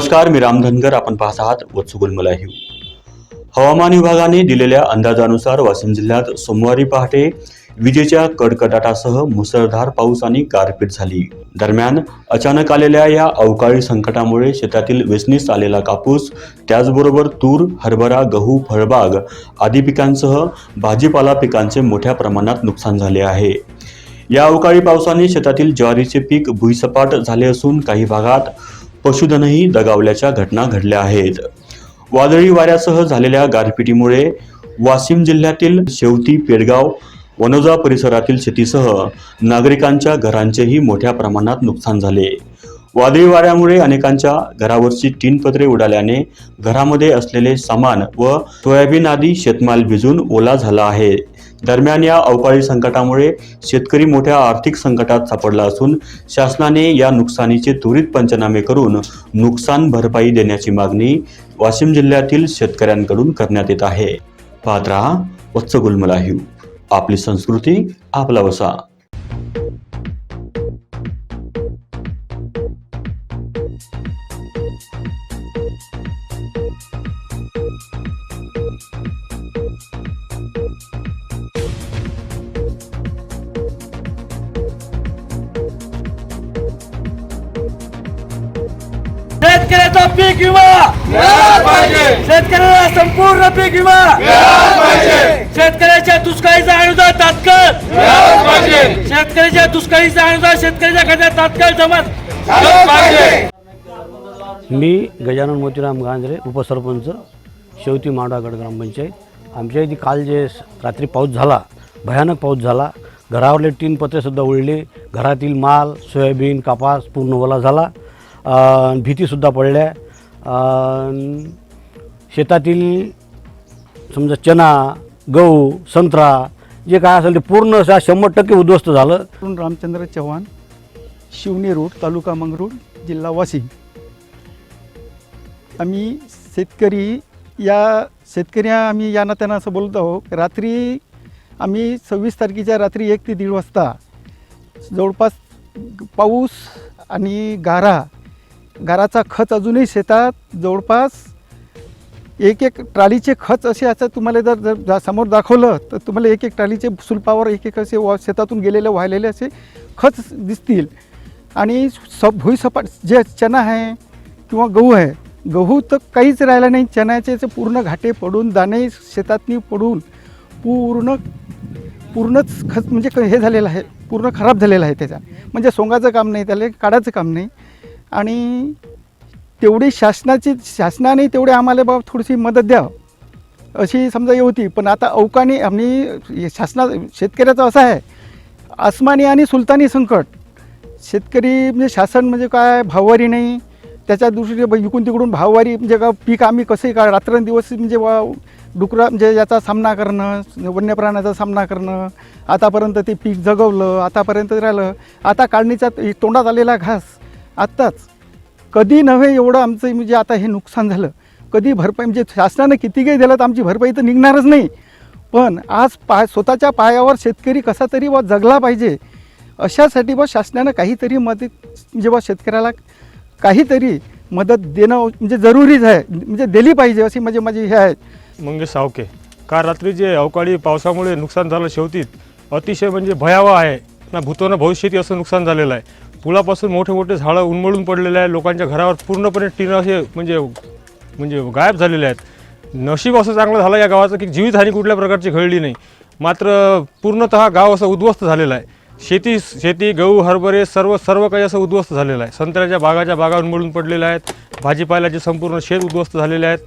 नमस्कार मी राम धनगर. आपण पाहत आहात वत्सुगुल मलाही. हवामान विभागाने दिलेल्या अंदाजानुसार वाशिम जिल्ह्यात सोमवारी पहाटे विजेच्या कडकडाटासह मुसळधार पाऊस आणि गारपीट झाली. दरम्यान अचानक आलेल्या या अवकाळी संकटामुळे शेतातील वेचणीस आलेला कापूस त्याचबरोबर तूर हरभरा गहू फळबाग आदी पिकांसह भाजीपाला पिकांचे मोठ्या प्रमाणात नुकसान झाले आहे. या अवकाळी पावसाने शेतातील ज्वारीचे पीक भुईसपाट झाले असून काही भागात पशुधनही दगावल्याच्या घटना घडल्या आहेत. वादळी वाऱ्यासह झालेल्या गारपिटीमुळे वाशिम जिल्ह्यातील शेवती पेडगाव वनोजा परिसरातील शेतीसह नागरिकांच्या घरांचेही मोठ्या प्रमाणात नुकसान झाले. वादळी वाऱ्यामुळे अनेकांच्या घरावरची टीन पत्रे उडाल्याने घरामध्ये असलेले सामान व सोयाबीन आदी शेतमाल भिजून ओला झाला आहे. दरम्यान या अवकाळी संकटामुळे शेतकरी मोठ्या आर्थिक संकटात सापडला असून शासनाने या नुकसानीचे त्वरित पंचनामे करून नुकसान भरपाई देण्याची मागणी वाशिम जिल्ह्यातील शेतकऱ्यांकडून करण्यात येत आहे. पात्रा वत्स गुलमलाहीव आपली संस्कृती आपला वसा. पीक विमा. शेतकऱ्याला संपूर्ण पीक विमा. शेतकऱ्याच्या दुष्काळीचा अनुदान तात्काळ. शेतकऱ्याच्या दुष्काळीचा अनुदान शेतकऱ्याच्या खात्यात तात्काळ जमा. मी गजानन मोतीराम गांजरे उपसरपंच शेवती मांडागड ग्रामपंचायत. आमच्या इथे काल जे रात्री पाऊस झाला भयानक पाऊस झाला. घरावरले तीन पत्रेसुद्धा उडले. घरातील माल सोयाबीन कापास पूर्ण ओला झाला. भीतीसुद्धा पडल्या. शेतातील समजा चना गहू संत्रा जे काय असेल ते पूर्ण असा शंभर टक्के उद्ध्वस्त झालं. रामचंद्र चव्हाण शिवने रोड तालुका मंगरूळ जिल्हा वाशिम. आम्ही शेतकरी या शेतकरी आम्ही या नात्यानं असं बोलत आहोत रात्री आम्ही सव्वीस तारखेच्या रात्री एक ते दीड वाजता जवळपास पाऊस आणि गारा घराचा खच अजूनही शेतात जवळपास एक एक ट्रालीचे खच असे असं तुम्हाला जर जर समोर दाखवलं तर तुम्हाला एक एक ट्रालीचे सुलपावर एक एक असे वा शेतातून गेलेले वाहिलेले असे खच दिसतील. आणि स भुईसपाट जे चना आहे किंवा गहू आहे गहू तर काहीच राहिला नाही. चण्याचे असे पूर्ण घाटे पडून दाणे शेतातनी पडून पूर्ण पूर्णच खत म्हणजे क- हे झालेलं आहे पूर्ण खराब झालेलं आहे त्याचा. म्हणजे सोंगाचं काम नाही त्याला काढायचं काम नाही. आणि तेवढी शासनाची शासनाने तेवढी आम्हाला बाबा थोडीशी मदत द्या अशी समजा हे होती. पण आता अवकाणी आम्ही शासना शेतकऱ्याचं असं आहे आसमानी आणि सुलतानी संकट. शेतकरी म्हणजे शासन म्हणजे काय? भाववारी नाही. त्याच्या दुसरी इकून इकडून तिकडून भाववारी म्हणजे का पीक आम्ही कसंही का रात्रंदिवस म्हणजे वा डुकरा म्हणजे याचा सामना करणं वन्य प्राण्याचा सामना करणं आतापर्यंत ते पीक जगवलं आतापर्यंत राहिलं. आता काढणीचा तोंडात आलेला घास आत्ताच. कधी नव्हे एवढं आमचं म्हणजे आता हे नुकसान झालं. कधी भरपाई म्हणजे शासनानं किती काही दिलं तर आमची भरपाई तर निघणारच नाही. पण आज पाय स्वतःच्या पायावर शेतकरी कसा तरी व जगला पाहिजे अशासाठी बा शासनानं काहीतरी मदत म्हणजे जेव्हा शेतकऱ्याला काहीतरी मदत देणं म्हणजे जरुरीच आहे म्हणजे दिली पाहिजे अशी म्हणजे माझी हे आहे. मंगेश सावके काल रात्री जे अवकाळी पावसामुळे नुकसान झालं शेवटीत अतिशय म्हणजे भयावह आहे. ना भूतोनं भविष्यती असं नुकसान झालेलं आहे. पुलापासून मोठे मोठे झाडं उन्मळून पडलेले आहे लोकांच्या घरावर पूर्णपणे टीनं असे म्हणजे म्हणजे गायब झालेले आहेत. नशीब असं चांगलं झालं या गावाचं की जीवितहानी कुठल्या प्रकारची घडली नाही. मात्र पूर्णतः गाव असं उद्ध्वस्त झालेलं आहे. शेती शेती गहू हरभरे सर्व सर्व काही असं उद्ध्वस्त झालेलं आहे. संत्र्याच्या बागाच्या बागा उन्मळून पडलेल्या आहेत. भाजीपाल्याचे संपूर्ण शेत उद्ध्वस्त झालेले आहेत.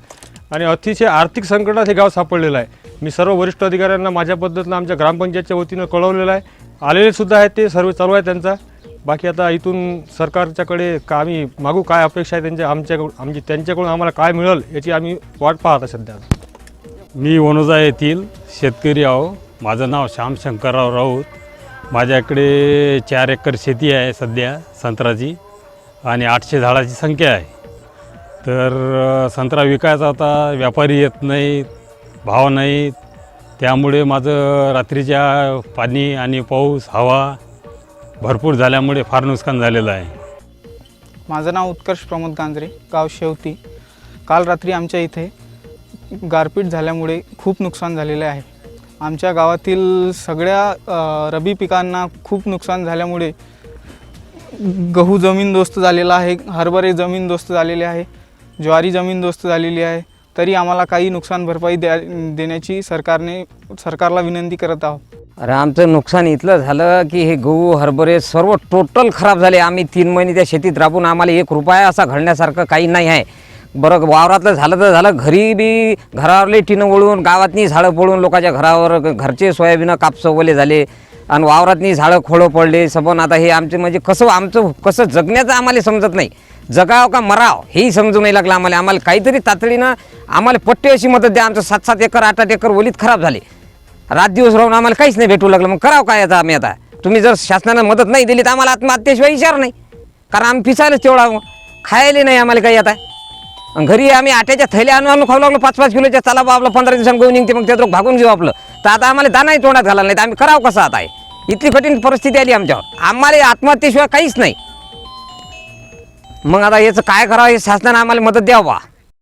आणि अतिशय आर्थिक संकटात हे गाव सापडलेलं आहे. मी सर्व वरिष्ठ अधिकाऱ्यांना माझ्या पद्धतीनं आमच्या ग्रामपंचायतच्या वतीनं कळवलेलं आहे. आलेले सुद्धा आहेत ते सर्व चालू आहे त्यांचा. बाकी आता इथून सरकारच्याकडे का आम्ही मागू काय अपेक्षा आहे त्यांच्या आमच्याकडून आमची त्यांच्याकडून आम्हाला काय मिळेल याची आम्ही वाट पाहत आहे सध्या. मी वनोजा येथील शेतकरी आहो. माझं नाव श्याम शंकरराव राऊत. माझ्याकडे चार एकर शेती आहे सध्या संत्र्याची आणि आठशे झाडाची संख्या आहे. तर संत्रा विकायचा आता व्यापारी येत नाहीत भाव नाहीत. त्यामुळे माझं रात्रीच्या पाणी आणि पाऊस हवा भरपूर झाल्यामुळे फार नुकसान झालेलं आहे. माझं नाव उत्कर्ष प्रमोद गांजरे गाव शेवती. काल रात्री आमच्या इथे गारपीट झाल्यामुळे खूप नुकसान झालेले आहे. आमच्या गावातील सगळ्या रबी पिकांना खूप नुकसान झाल्यामुळे गहू जमीनदोस्त झालेला आहे हरभरे जमीनदोस्त झालेले आहे ज्वारी जमीनदोस्त झालेली आहे. तरी आम्हाला काही नुकसान भरपाई द्या देण्याची सरकारने सरकारला विनंती करत आहोत. अरे आमचं नुकसान इथलं झालं की हे गहू हरभरे सर्व टोटल खराब झाले. आम्ही तीन महिने त्या शेतीत राबून आम्हाला एक रुपया असा घडण्यासारखं काही नाही आहे. बरं वावरातलं झालं तर झालं. घरी बी घरावरले टिनं वळून गावातनी झाडं पळून लोकांच्या घरावर घरचे सोयाबीनं कापसं झाले. आणि वावरातनी झाडं खोळं पडले. सबन आता हे आमचे म्हणजे कसं आमचं कसं जगण्याचं आम्हाला समजत नाही. जगाव का मराव हेही समजू नाही लागलं आम्हाला. आम्हाला काहीतरी तातडीनं आम्हाला पट्टे अशी मदत द्या. आमचं सात सात एकर आठ आठ एकर ओलीत खराब झाले. रात दिवस राहून आम्हाला काहीच नाही भेटू लागलं. मग करावं काय आता आम्ही आता? तुम्ही जर शासनानं मदत नाही दिली तर आम्हाला आत्महत्येशिवाय विचार नाही. कारण आम्ही पिसायलाच तेवढा खायला नाही आम्हाला काही आता. घरी आम्ही आट्याच्या थैल्या आणून आणून खाऊ लागलो. पाच पाच किलोच्या चला बा आपलं पंधरा दिवसांनी गहू निघते मग त्यात भागून घेऊ आपलं. तर आता आम्हाला दानाही तोंडात घाला नाही. तर आम्ही करावं कसं आता आहे इतकी कठीण परिस्थिती आली आमच्यावर. आम्हाला आत्महत्येशिवाय काहीच नाही. मग आता याचं काय करावं? हे शासनानं आम्हाला मदत द्यावं बा.